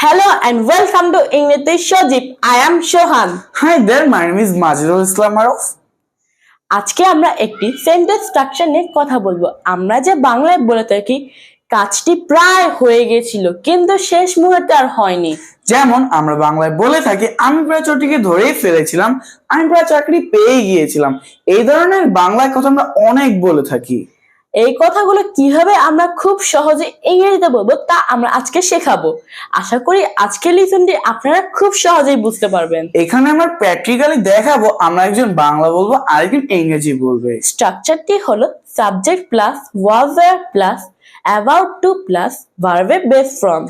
Hello and welcome to English with Shojip. I am Shohan. Hi there, my name is Majidul Islam Araf. আজকে আমরা একটি sentence structure নিয়ে কথা বলব আমরা যে বাংলায় বলে থাকি কাজটি প্রায় হয়ে গেছিল কিন্তু শেষ মুহূর্তে আর হয়নি যেমন আমরা বাংলায় বলে থাকি আমি প্রায় চটিকে ধরেই ফেলেছিলাম আমি প্রায় চাকরি পেয়ে গিয়েছিলাম এই ধরনের বাংলায় কথা আমরা অনেক বলে থাকি এই কথাগুলো কীভাবে আমরা খুব সহজে ইংরেজিতে বলব তা আমরা আজকে শেখাবো। আশা করি আজকের লিসনটি আপনারা খুব সহজেই বুঝতে পারবেন। এখানে আমরা প্র্যাকটিক্যালি দেখাবো আমরা একজন বাংলা বলব আরেকজন ইংরেজি বলবে। স্ট্রাকচারটি হলো subject plus was plus about to plus ভার্বে base form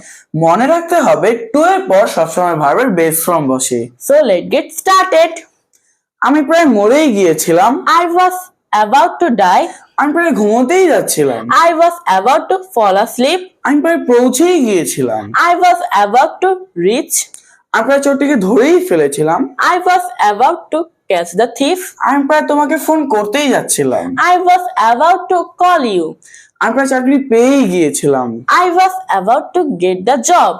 মনে রাখতে হবে টু এর পর সবসময় ভার্বের বেস ফর্ম বসে। সো লেট গেট স্টার্টেড আমি প্রায় মরেই গিয়েছিলাম। I was about to die. আমি প্রায় ঘুমোতেই যাচ্ছিলাম I was about to fall asleep. আমি প্রায় পৌঁছেই গিয়েছিলাম I was about to reach. আমি প্রায় চোরটিকে ধরেই ফেলেছিলাম I was about to catch the thief. আমি প্রায় তোমাকে ফোন করতেই যাচ্ছিলাম I was about to call you. আমি প্রায় চাকরি পেয়েই গিয়েছিলাম I was about to get the job.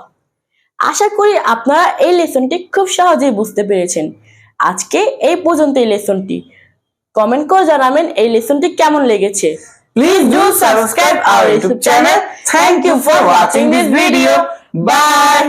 আশা করি আপনারা এই লেসনটি খুব সহজেই বুঝতে পেরেছেন আজকে এই পর্যন্ত এই লেসনটি কমেন্ট করে জানাবেন এই লেসনটি কেমন লেগেছে। Please do subscribe our YouTube channel thank you for watching this video bye